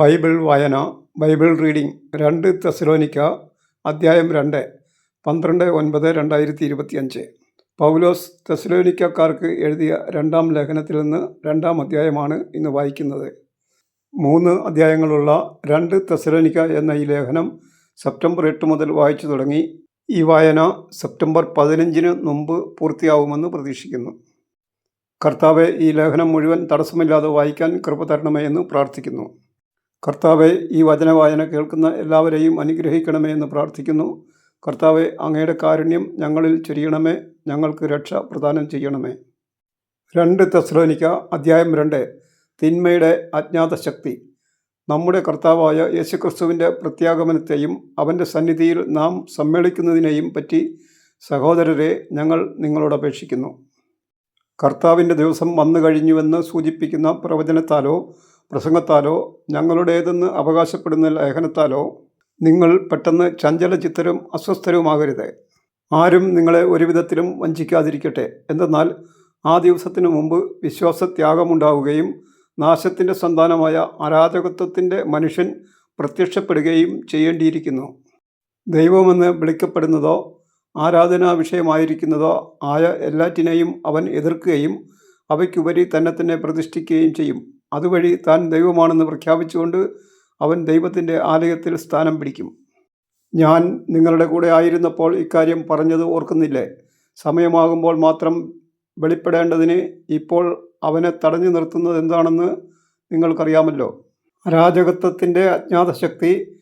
Bible വായന Bible reading രണ്ട് തെസലോനിക്ക അധ്യായം രണ്ട് പന്ത്രണ്ട് ഒൻപത് രണ്ടായിരത്തി ഇരുപത്തിയഞ്ച് പൗലോസ് തെസലോനിക്കക്കാർക്ക് എഴുതിയ രണ്ടാം ലേഖനത്തിൽ നിന്ന് രണ്ടാം അധ്യായമാണ് ഇന്ന് വായിക്കുന്നത്. മൂന്ന് അധ്യായങ്ങളുള്ള രണ്ട് തെസലോനിക്ക എന്ന ഈ ലേഖനം സെപ്റ്റംബർ എട്ട് മുതൽ വായിച്ചു തുടങ്ങി. ഈ വായന സെപ്റ്റംബർ പതിനഞ്ചിന് മുമ്പ് പൂർത്തിയാവുമെന്ന് പ്രതീക്ഷിക്കുന്നു. കർത്താവെ ഈ ലേഖനം മുഴുവൻ തടസ്സമില്ലാതെ വായിക്കാൻ കൃപ തരണമേ എന്ന് പ്രാർത്ഥിക്കുന്നു. കർത്താവെ ഈ വചനവായന കേൾക്കുന്ന എല്ലാവരെയും അനുഗ്രഹിക്കണമേ എന്ന് പ്രാർത്ഥിക്കുന്നു. കർത്താവെ അങ്ങയുടെ കാരുണ്യം ഞങ്ങളിൽ ചൊരിയണമേ ഞങ്ങൾക്ക് രക്ഷ പ്രദാനം ചെയ്യണമേ. രണ്ട് തെസ്ലോനിക്ക അധ്യായം രണ്ട് തിന്മയുടെ അജ്ഞാത ശക്തി നമ്മുടെ കർത്താവായ യേശുക്രിസ്തുവിന്റെ പ്രത്യാഗമനത്തെയും അവന്റെ സന്നിധിയിൽ നാം സമ്മേളിക്കുന്നതിനെയും പറ്റി സഹോദരരെ ഞങ്ങൾ നിങ്ങളോട് അപേക്ഷിക്കുന്നു. കർത്താവിന്റെ ദിവസം വന്നു കഴിഞ്ഞുവെന്ന് സൂചിപ്പിക്കുന്ന പ്രവചനത്താലോ പ്രസംഗത്താലോ ഞങ്ങളുടേതെന്ന് അവകാശപ്പെടുന്ന ലേഖനത്താലോ നിങ്ങൾ പെട്ടെന്ന് ചഞ്ചല ചഞ്ചലചിത്തരും അസ്വസ്ഥരുമാകരുത്. ആരും നിങ്ങളെ ഒരുവിധത്തിലും വഞ്ചിക്കാതിരിക്കട്ടെ. എന്തെന്നാൽ ആ ദിവസത്തിനു മുമ്പ് വിശ്വാസത്യാഗമുണ്ടാവുകയും നാശത്തിന്റെ സന്താനമായ അരാജകത്വത്തിന്റെ മനുഷ്യൻ പ്രത്യക്ഷപ്പെടുകയും ചെയ്യേണ്ടിയിരിക്കുന്നു. ദൈവമെന്ന് വിളിക്കപ്പെടുന്നതോ ആരാധനാ വിഷയമായിരിക്കുന്നതോ ആയ എല്ലാറ്റിനെയും അവൻ എതിർക്കുകയും അവയ്ക്കുപരി തന്നെ തന്നെ പ്രതിഷ്ഠിക്കുകയും ചെയ്യും. അതുവഴി താൻ ദൈവമാണെന്ന് പ്രഖ്യാപിച്ചുകൊണ്ട് അവൻ ദൈവത്തിന്റെ ആലയത്തിൽ സ്ഥാനം പിടിക്കും. ഞാൻ നിങ്ങളുടെ കൂടെ ആയിരുന്നപ്പോൾ ഇക്കാര്യം പറഞ്ഞത് ഓർക്കുന്നില്ലേ? സമയമാകുമ്പോൾ മാത്രം വെളിപ്പെടേണ്ടതിന് ഇപ്പോൾ അവനെ തടഞ്ഞു നിർത്തുന്നത് എന്താണെന്ന് നിങ്ങൾക്കറിയാമല്ലോ. അരാജകത്വത്തിന്റെ അജ്ഞാതശക്തി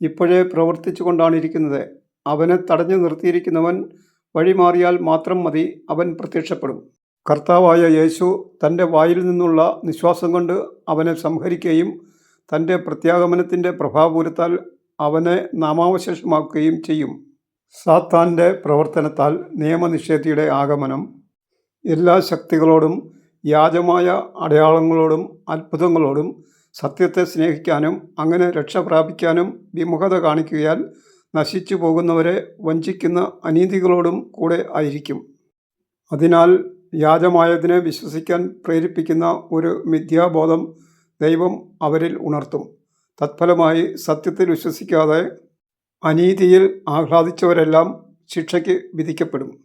ഇപ്പോഴേ പ്രവർത്തിച്ചു കൊണ്ടാണ് ഇരിക്കുന്നത്. അവനെ തടഞ്ഞു നിർത്തിയിരിക്കുന്നവൻ വഴിമാറിയാൽ മാത്രം മതി അവൻ പ്രത്യക്ഷപ്പെടും. കർത്താവായ യേശു തന്റെ വായിൽ നിന്നുള്ള നിശ്വാസം കൊണ്ട് അവനെ സംഹരിക്കുകയും തന്റെ പ്രത്യാഗമനത്തിന്റെ പ്രഭാപൂരത്താൽ അവനെ നാമാവശേഷമാക്കുകയും ചെയ്യും. സാത്താന്റെ പ്രവർത്തനത്താൽ നിയമനിഷേധിയുടെ ആഗമനം. എല്ലാ ശക്തികളോടും വ്യാജമായ അടയാളങ്ങളോടും അത്ഭുതങ്ങളോടും സത്യത്തെ സ്നേഹിക്കാനും അങ്ങനെ രക്ഷ പ്രാപിക്കാനും വിമുഖത കാണിക്കുകയാൽ നശിച്ചു പോകുന്നവരെ വഞ്ചിക്കുന്ന അനീതികളോടും കൂടെ ആയിരിക്കും. അതിനാൽ വ്യാജമായതിനെ വിശ്വസിക്കാൻ പ്രേരിപ്പിക്കുന്ന ഒരു മിഥ്യാബോധം ദൈവം അവരിൽ ഉണർത്തും. തത്ഫലമായി സത്യത്തിൽ വിശ്വസിക്കാതെ അനീതിയിൽ ആഹ്ലാദിച്ചവരെല്ലാം ശിക്ഷയ്ക്ക് വിധിക്കപ്പെടും.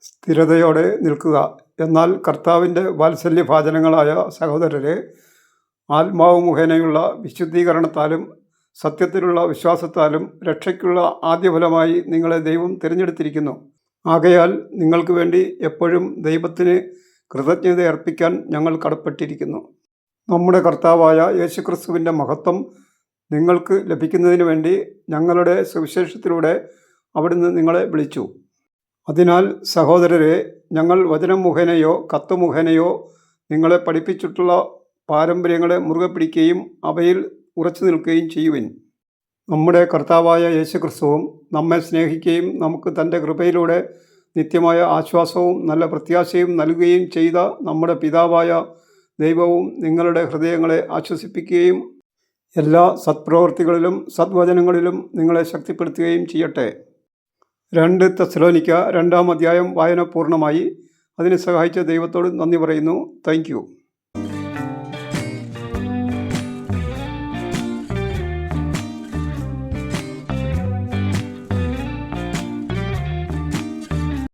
സ്ഥിരതയോടെ നിൽക്കുക. എന്നാൽ കർത്താവിന്റെ വാത്സല്യഭാചനങ്ങളായ സഹോദരരെ ആത്മാവ് മുഖേനയുള്ള വിശുദ്ധീകരണത്താലും സത്യത്തിലുള്ള വിശ്വാസത്താലും രക്ഷയ്ക്കുള്ള ആദ്യഫലമായി നിങ്ങളെ ദൈവം തിരഞ്ഞെടുത്തിരിക്കുന്നു. ആകയാൽ നിങ്ങൾക്ക് വേണ്ടി എപ്പോഴും ദൈവത്തിന് കൃതജ്ഞത അർപ്പിക്കാൻ ഞങ്ങൾ കടപ്പെട്ടിരിക്കുന്നു. നമ്മുടെ കർത്താവായ യേശുക്രിസ്തുവിന്റെ മഹത്വം നിങ്ങൾക്ക് ലഭിക്കുന്നതിന് വേണ്ടി ഞങ്ങളുടെ സുവിശേഷത്തിലൂടെ അവിടുന്ന് നിങ്ങളെ വിളിച്ചു. അതിനാൽ സഹോദരരെ ഞങ്ങൾ വചനം മുഖേനയോ കത്ത് മുഖേനയോ നിങ്ങളെ പഠിപ്പിച്ചിട്ടുള്ള പാരമ്പര്യങ്ങളെ മുറുകെ പിടിക്കുകയും അവയിൽ ഉറച്ചു നിൽക്കുകയും ചെയ്യുവിൻ. നമ്മുടെ കർത്താവായ യേശു ക്രിസ്തുവും നമ്മെ സ്നേഹിക്കുകയും നമുക്ക് തന്റെ കൃപയിലൂടെ നിത്യമായ ആശ്വാസവും നല്ല പ്രത്യാശയും നൽകുകയും ചെയ്ത നമ്മുടെ പിതാവായ ദൈവവും നിങ്ങളുടെ ഹൃദയങ്ങളെ ആശ്വസിപ്പിക്കുകയും എല്ലാ സത്പ്രവൃത്തികളിലും സദ്വചനങ്ങളിലും നിങ്ങളെ ശക്തിപ്പെടുത്തുകയും ചെയ്യട്ടെ. രണ്ട് തെസ്ലോനിക്ക രണ്ടാം അധ്യായം വായന പൂർണമായി. അതിനെ സഹായിച്ച ദൈവത്തോട് നന്ദി പറയുന്നു. താങ്ക്